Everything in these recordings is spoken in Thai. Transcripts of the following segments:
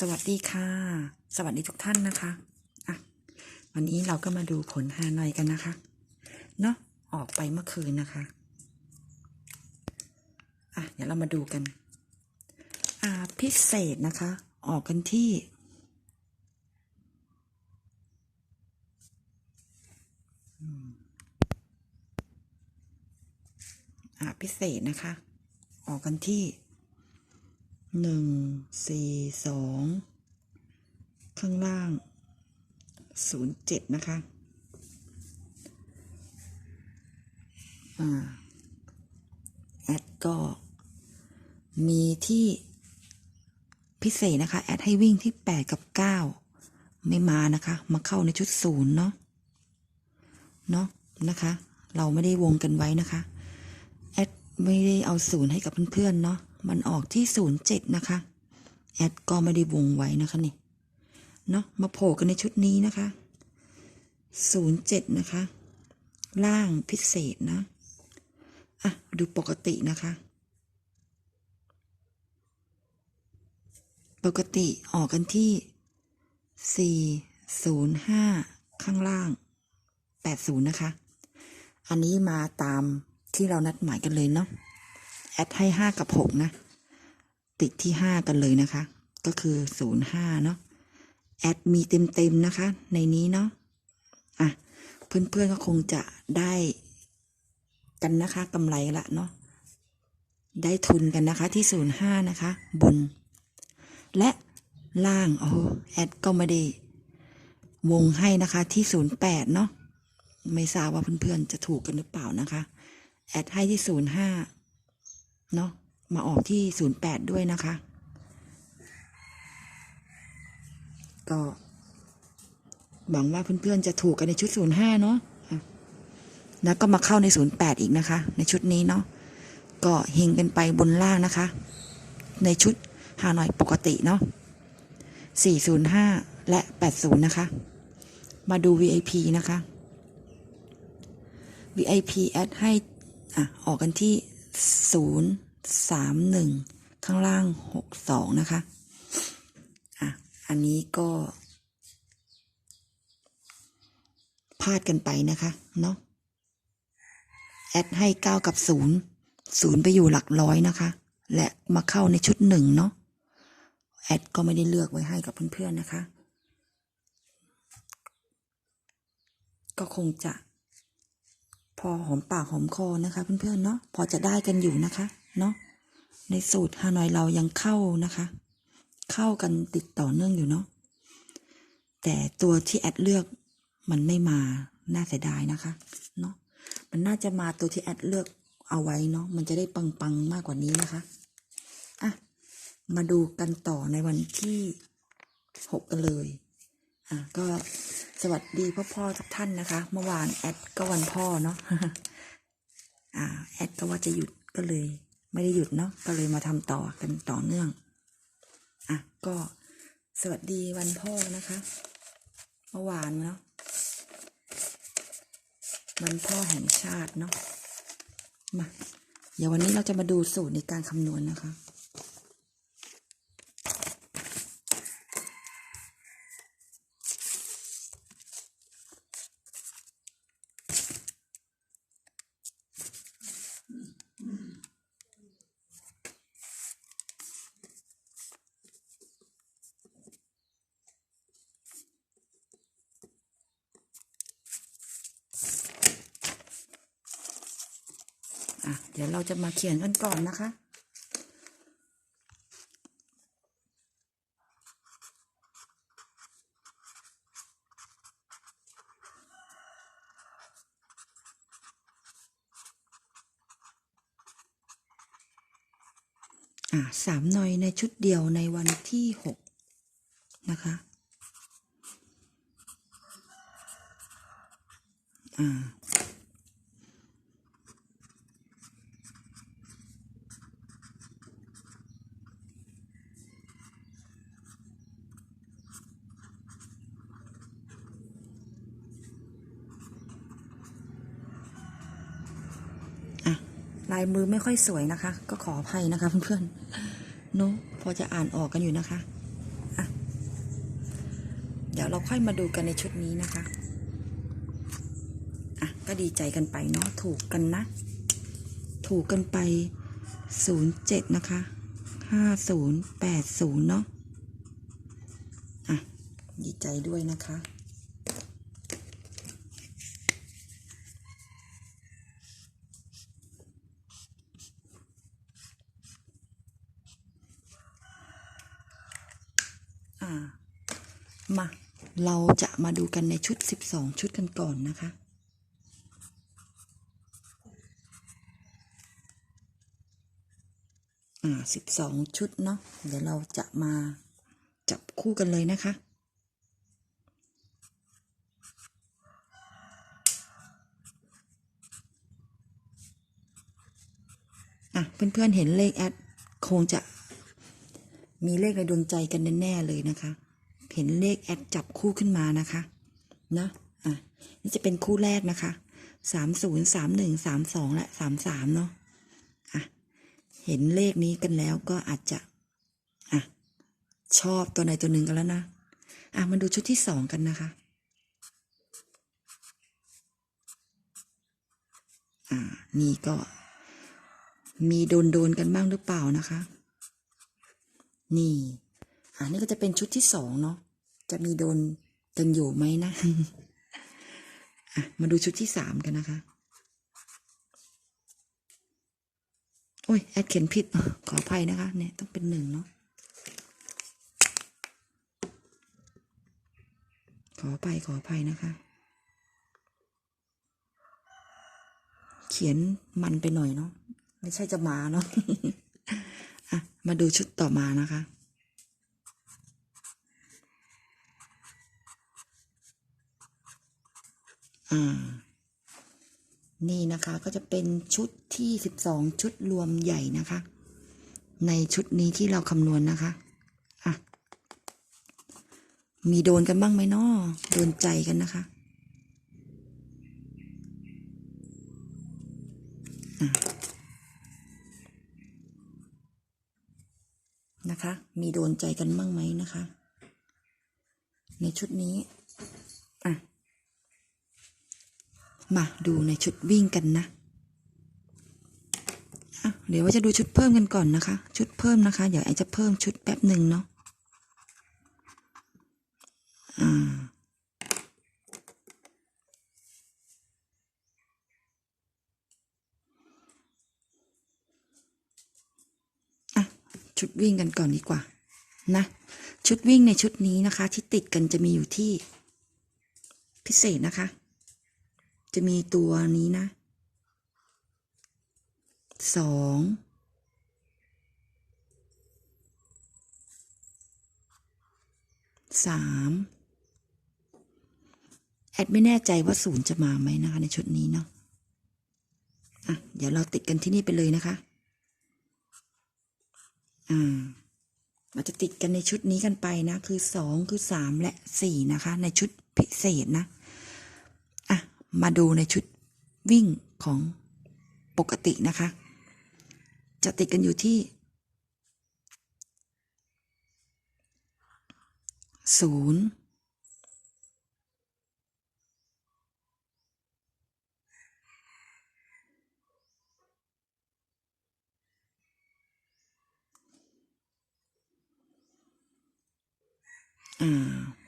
สวัสดีค่ะ สวัสดีทุกท่านนะคะอะวันนี้เราก็มาดูผลฮานอยกันนะคะ เนาะออกไปเมื่อคืนนะคะอะเดี๋ยวเรามาดูกัน อ่าพิเศษนะคะ ออกกันที่อ่าพิเศษนะคะ ออกกันที่ หนึ่งสี่สองข้างล่างศูนย์เจ็ดนะคะ อ่า แอดก็มีที่พิเศษนะคะ แอดให้วิ่งที่แปดกับเก้าไม่มานะคะ มาเข้าในชุดศูนย์เนาะ เนาะนะคะ เราไม่ได้วงกันไว้นะคะ แอดไม่ได้เอาศูนย์ให้กับเพื่อนๆเนาะ มันออกที่ศูนย์เจ็ดนะคะ แอดก็ไม่ได้วงไว้นะคะนี่ เนาะมาโผล่กันในชุดนี้นะคะศูนย์เจ็ดนะคะ ล่างพิเศษนะ อะ ดูปกตินะคะ ปกติออกกันที่สี่ศูนย์ห้าข้างล่างแปดศูนย์นะคะ อันนี้มาตามที่เรานัดหมายกันเลยเนาะ แอดให้ห้ากับหกนะ ติดที่ห้ากันเลยนะคะ ก็คือศูนย์ห้าเนาะแอดมีเต็มๆนะคะ ในนี้เนาะอะเพื่อนๆก็คงจะได้กันนะคะกำไรละเนาะได้ทุนกันนะคะที่ศูนย์ห้านะคะ บน และล่างโอ้แอดก็ไม่ได้วงให้นะคะที่ศูนย์แปดเนาะไม่ทราบว่าเพื่อนๆจะถูกกันหรือเปล่านะคะ แอดให้ที่ศูนย์ห้า เนาะมาออกที่ศูนย์แปดด้วยนะคะ ก็หวังว่าเพื่อนๆจะถูกกันในชุดศูนย์ห้าเนาะแล้วก็มาเข้าในศูนย์แปดอีกนะคะ ในชุดนี้เนาะก็เฮงกันไปบนล่างนะคะ ในชุดฮานอยปกติเนาะ405 และ 80 นะคะ มาดู VIP นะคะ VIP แอดให้ อะ ออกกันที่ 031ข้างล่าง62นะคะ อะ อันนี้ก็พลาดกันไปนะคะ เนาะแอดให้9กับ0 0ไปอยู่หลักร้อยนะคะ และมาเข้าในชุดหนึ่งเนาะแอดก็ไม่ได้เลือกไว้ให้กับเพื่อนๆนะคะ ก็คงจะ พอหอมปากหอมคอนะคะ เพื่อนๆเนาะพอจะได้กันอยู่นะคะ เนาะในสูตรฮานอยเรายังเข้านะคะ เข้ากันติดต่อเนื่องอยู่เนาะแต่ตัวที่แอดเลือกมันไม่มาน่าเสียดายนะคะเนาะมันน่าจะมาตัวที่แอดเลือกเอาไว้เนาะมันจะได้ปังๆมากกว่านี้นะคะอะมาดูกันต่อในวันที่หกกันเลยอะก็สวัสดีพ่อพ่อๆทุกท่านนะคะ เมื่อวานแอดก็วันพ่อเนาะอ่าแอดก็ว่าจะหยุดก็เลย ไม่ได้หยุดเนาะก็เลยมาทำต่อกันต่อเนื่องอะก็สวัสดีวันพ่อนะคะเมื่อวานเนาะวันพ่อแห่งชาติเนาะมาเดี๋ยววันนี้เราจะมาดูสูตรในการคำนวณนะคะ เดี๋ยวเราจะมาเขียนกันก่อนนะคะอะสามหน่อยในชุดเดียวในวันที่หกนะคะ อ่า อะลายมือไม่ค่อยสวยนะคะ ก็ขออภัยนะคะเพื่อนๆเนอะพอจะอ่านออกกันอยู่นะคะะเดี๋ยวเราค่อยมาดูกันในชุดนี้นะคะอะก็ดีใจกันไปเนาะถูกกันนะ ถูกกันไป 07 นะคะ 5080 เนาะอะดีใจด้วยนะคะ มา เราจะมาดูกันในชุด 12 ชุดกันก่อนนะคะ อ่า12ชุดเนาะ เดี๋ยวเราจะมาจับคู่กันเลยนะคะอะเพื่อนๆเห็นเลขแอดคงจะมีเลขในดวงใจกันแน่ๆเลยนะคะ เห็นเลขแอดจับคู่ขึ้นมานะคะเนอะอะนี่จะเป็นคู่แรกนะคะสามศูนย์สามหนึ่งสามสองและสามสามเนาะอะเห็นเลขนี้กันแล้วก็อาจจะอะชอบตัวไหนตัวหนึ่งกันแล้วนะอะมาดูชุดที่สองกันนะคะอ่านี่ก็มีโดนโดนกันบ้างหรือเปล่านะคะ นี่ อ่านี่ก็จะเป็นชุดที่สองเนาะ จะมีโดนกันอยู่ไหมนะอะมาดูชุดที่สามกันนะคะ โอ้ย แอดเขียนผิด ขออภัยนะคะ เนี่ย ต้องเป็นหนึ่งเนาะ ขออภัยขออภัยนะคะ เขียนมันไปหน่อยเนาะ ไม่ใช่จะมาเนาะ อะ มาดูชุดต่อมานะคะ อ่า นี่นะคะก็จะเป็นชุดที่สิบสองชุดรวมใหญ่นะคะ ในชุดนี้ที่เราคำนวณนะคะ อะ มีโดนกันบ้างไหมนาะโดนใจกันนะคะอะนะคะ มีโดนใจกันบ้างไหมนะคะ ในชุดนี้ อะ มาดูในชุดวิ่งกันนะเดี๋ยวว่าจะดูชุดเพิ่มกันก่อนนะคะ ชุดเพิ่มนะคะ เดี๋ยวไอจะเพิ่มชุดแป๊บหนึ่งเนาะอ่าอะชุดวิ่งกันก่อนดีกว่านะ ชุดวิ่งในชุดนี้นะคะ ที่ติดกันจะมีอยู่ที่พิเศษนะคะ จะมีตัวนี้นะสองสามแอดไม่แน่ใจว่าศูนย์จะมาไหมนะคะในชุดนี้เนาะอะ เดี๋ยวเราติดกันที่นี่ไปเลยนะคะ อ่าเราจะติดกันในชุดนี้กันไปนะ คือสองคือสามและสี่นะคะ ในชุดพิเศษนะ มาดูในชุดวิ่งของปกตินะคะ จะติดกันอยู่ที่ ศูนย์อ่า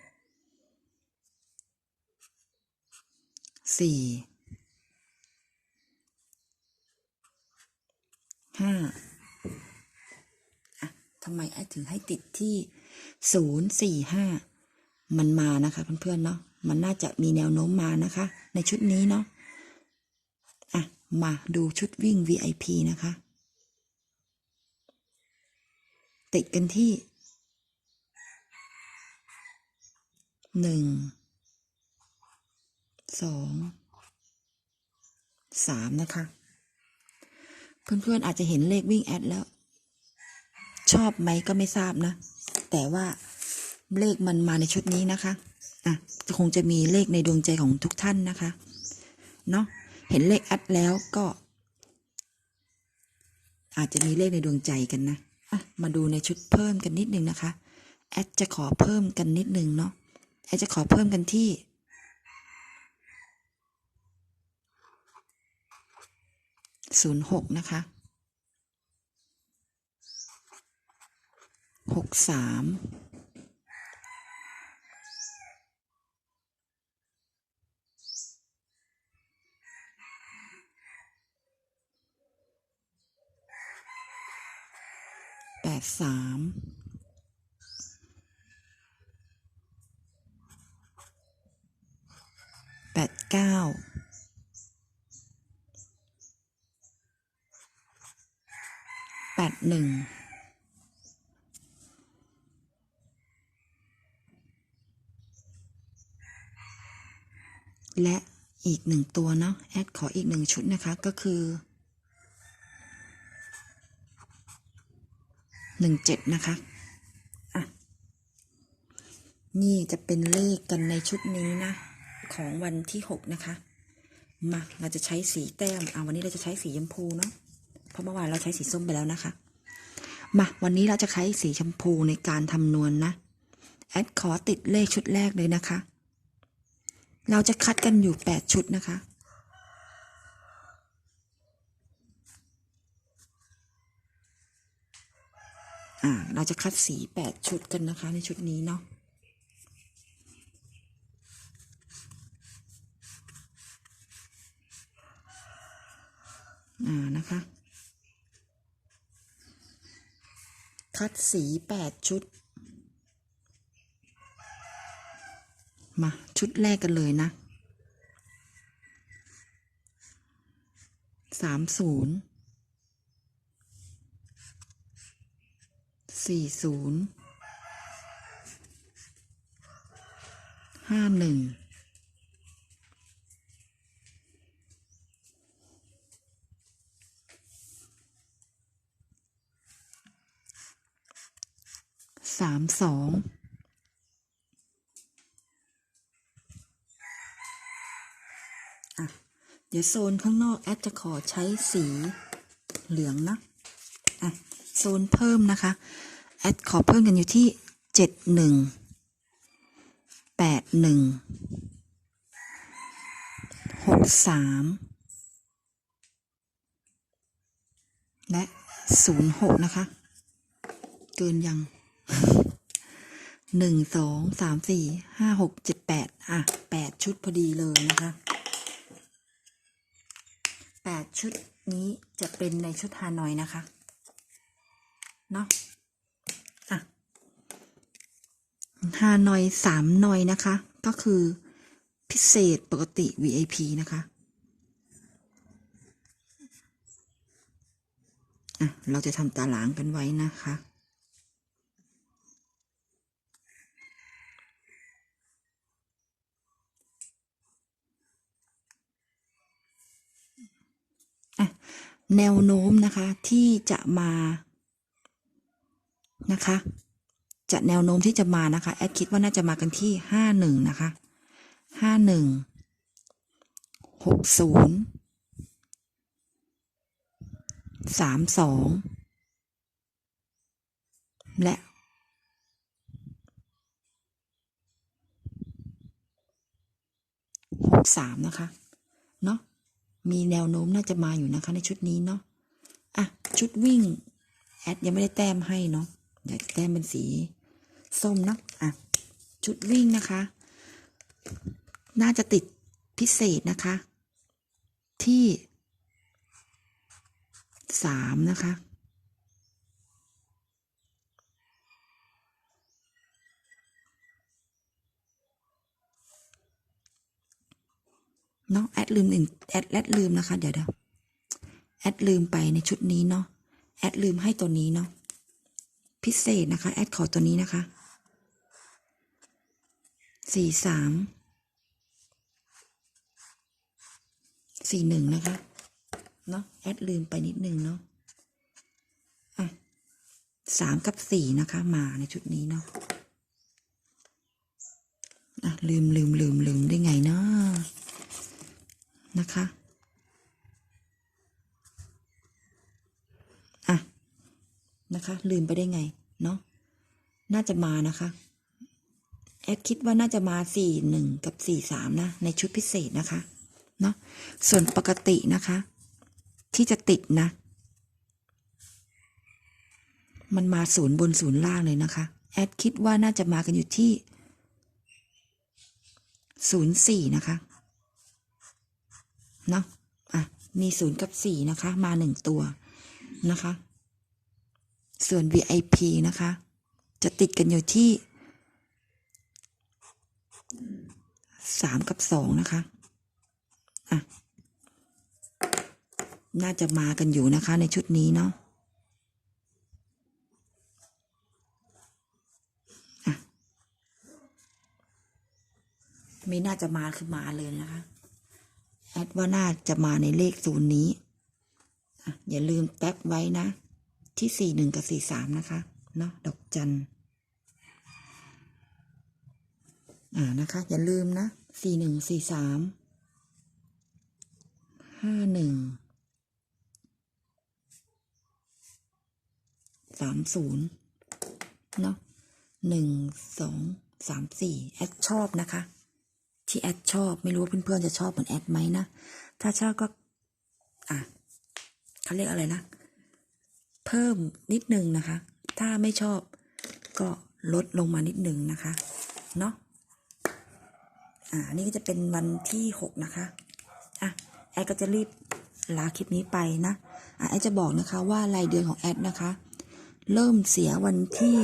สี่ห้าทำไมไอ้ถึงให้ติดที่ศูนย์สี่ห้ามันมานะคะเพื่อนๆเนาะมันน่าจะมีแนวโน้มมานะคะ ในชุดนี้เนาะอะ มาดูชุดวิ่ง VIP นะคะ ติดกันที่หนึ่ง สองสามนะคะ เพื่อนๆอาจจะเห็นเลขวิ่งแอดแล้ว ชอบไหมก็ไม่ทราบนะ แต่ว่าเลขมันมาในชุดนี้นะคะอะคงจะมีเลขในดวงใจของทุกท่านนะคะเนาะเห็นเลขแอดแล้วก็ อาจจะมีเลขในดวงใจกันนะอะมาดูในชุดเพิ่มกันนิดนึงนะคะแอดจะขอเพิ่มกันนิดนึงเนาะแอดจะขอเพิ่มกันที่ ศูนย์หกนะคะหกสามแปดสามแปดเก้า แปด หนึ่งและอีกหนึ่งตัวเนาะแอดขออีกหนึ่งชุดนะคะก็คือหนึ่งเจ็ดนะคะอะนี่จะเป็นเลขกันในชุดนี้นะ ของวันที่หกนะคะ มาเราจะใช้สีแต้มอ่าวันนี้เราจะใช้สีชมพูเนาะเพราะเมื่อวานเราใช้สีส้มไปแล้วนะคะ มาวันนี้เราจะใช้สีชมพูในการทำนวณนนะ แอดขอติดเลขชุดแรกเลยนะคะ เราจะคัดกันอยู่แปดชุดนะคะ อ่า เราจะคัดสีแปดชุดกันนะคะในชุดนี้เนาะ อ่านะคะ คัดสีแปดชุด มา ชุดแรกกันเลยนะสามศูนย์สี่ศูนย์ห้าหนึ่ง สองเดี๋ยวโซนข้างนอกแอดจะขอใช้สีเหลืองนะอะโซนเพิ่มนะคะ แอดขอเพิ่มกันอยู่ที่เจ็ดหนึ่งแปดหนึ่งหกสามและศูนย์หกนะคะ เกินยัง หนึ่งสองสามสี่ห้าหกเจ็ดแปดอะแปดชุดพอดีเลยนะคะแปดชุดนี้จะเป็นในชุดฮานอยนะคะ เนาะอะฮานอยสามหนอยนะคะ ก็คือพิเศษปกติ VIP นะคะอะเราจะทำตารางกันไว้นะคะ แนวโน้มนะคะที่จะมานะคะจะแนวโน้มที่จะมานะคะแอดคิดว่าน่าจะมากันที่ห้าหนึ่งนะคะห้าหนึ่งหกศูนย์สามสองและหกสามนะคะ เนาะ มีแนวโน้มน่าจะมาอยู่นะคะในชุดนี้เนาะอะชุดวิ่งแอดยังไม่ได้แต้มให้เนาะเดี๋ยวแต้มเป็นสีส้มนะอะชุดวิ่งนะคะ น่าจะติดพิเศษนะคะ ที่สามนะคะ เนาะแอดลืมหนึ่งแอดแอดลืมนะคะ เดี๋ยวเดี๋ยวแอดลืมไปในชุดนี้เนาะแอดลืมให้ตัวนี้เนาะพิเศษนะคะ แอดขอตัวนี้นะคะสี่สามสี่หนึ่งนะคะ เนาะแอดลืมไปนิดนึงเนาะอะสามกับสี่นะคะ มาในชุดนี้เนาะอะลืมลืมลืมลืมได้ไงเนาะ นะคะอะนะคะ ลืมไปได้ไง เนาะน่าจะมานะคะ แอดคิดว่าน่าจะมาสี่หนึ่งกับสี่สามนะ ในชุดพิเศษนะคะ เนาะส่วนปกตินะคะ ที่จะติดนะ มันมาศูนย์บนศูนย์ล่างเลยนะคะ แอดคิดว่าน่าจะมากันอยู่ที่ศูนย์สี่นะคะ เนาะอะมีศูนย์กับสี่นะคะ มาหนึ่งตัวนะคะ ส่วน VIP นะคะ จะติดกันอยู่ที่สามกับสองนะคะอะน่าจะมากันอยู่นะคะในชุดนี้เนาะอะไม่น่าจะมาคือมาเลยนะคะ แอดว่าน่าจะมาในเลขศูนย์นี้ อย่าลืมแท็บไว้นะ ที่สี่หนึ่งกับสี่สามนะคะ เนาะดอกจันอ่านะคะ อย่าลืมนะสี่หนึ่งสี่สามห้าหนึ่งสามศูนย์เนาะหนึ่งสองสามสี่แอดชอบนะคะ ที่แอดชอบ ไม่รู้ว่าเพื่อนๆจะชอบเหมือนแอดไหมนะ ถ้าชอบก็ อะเขาเรียกอะไรนะ เพิ่มนิดนึงนะคะ ถ้าไม่ชอบก็ลดลงมานิดนึงนะคะ เนาะอ่า นี่ก็จะเป็นวันที่หกนะคะ อะ แอดก็จะรีบลาคลิปนี้ไปนะ อะ แอดจะบอกนะคะว่ารายเดือนของแอดนะคะ เริ่มเสียวันที่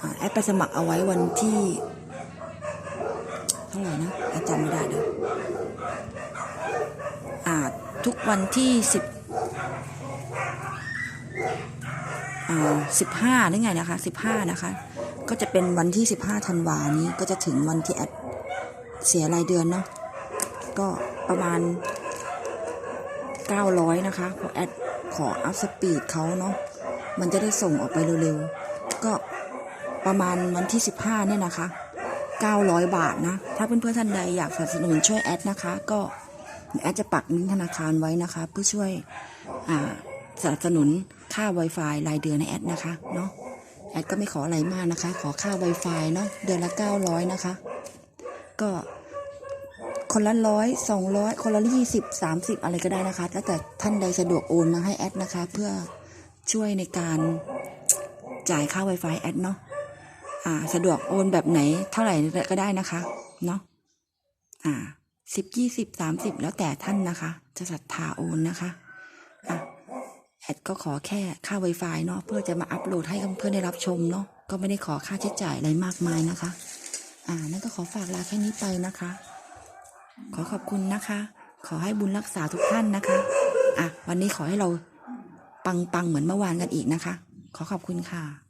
อแอดไปสมัครเอาไว้วันที่ ท่าไหร่นะอดจำไม่ได้เด้ออ่าทุกวันที่สิบอ่าสิบห้านี่ไงนะคะสิบห้านะคะ ก็จะเป็นวันที่สิบห้าธันวานี้ก็จะถึงวันที่แอดเสียรายเดือนเนาะก็ประมาณเก้าร้อยนะคะเพราะแอดขออัพสปีดเขาเนาะมันจะได้ส่งออกไปเร็วๆ ก็ประมาณวันที่สิบห้าเนี่ยนะคะ เก้าร้อยบาทนะ ถ้าเพื่อนๆท่านใดอยากสนับสนุนช่วยแอดนะคะ ก็แอดจะปักลิงก์ธนาคารไว้นะคะ เพื่อช่วยอ่าสนับสนุนค่า Wi-Fi รายเดือนให้แอดนะคะเนาะแอดก็ไม่ขออะไรมากนะคะ ขอค่า Wi-Fi เนาะเดือนละ 900 นะคะ ก็คนละร้อยสองร้อยคนละยี่สิบสามสิบอะไรก็ได้นะคะแล้วแต่ท่านใดสะดวกโอนมาให้แอดนะคะ เพื่อช่วยในการจ่ายค่า Wi-Fi แอดเนาะ อ่า สะดวกโอนแบบไหนเท่าไหร่ก็ได้นะคะเนาะอ่าสิบยี่สิบสามสิบแล้วแต่ท่านนะคะ จะศรัทธาโอนนะคะอะแอดก็ขอแค่ค่า Wi-Fi เนาะเพื่อจะมาอัปโหลดให้เพื่อนๆได้รับชมเนาะก็ไม่ได้ขอค่าใช้จ่ายอะไรมากมายนะคะ อ่า นั่นก็ขอฝากลาแค่นี้ไปนะคะ ขอขอบคุณนะคะ ขอให้บุญรักษาทุกท่านนะคะ อะ วันนี้ขอให้เราปังๆเหมือนเมื่อวานกันอีกนะคะ ขอขอบคุณค่ะ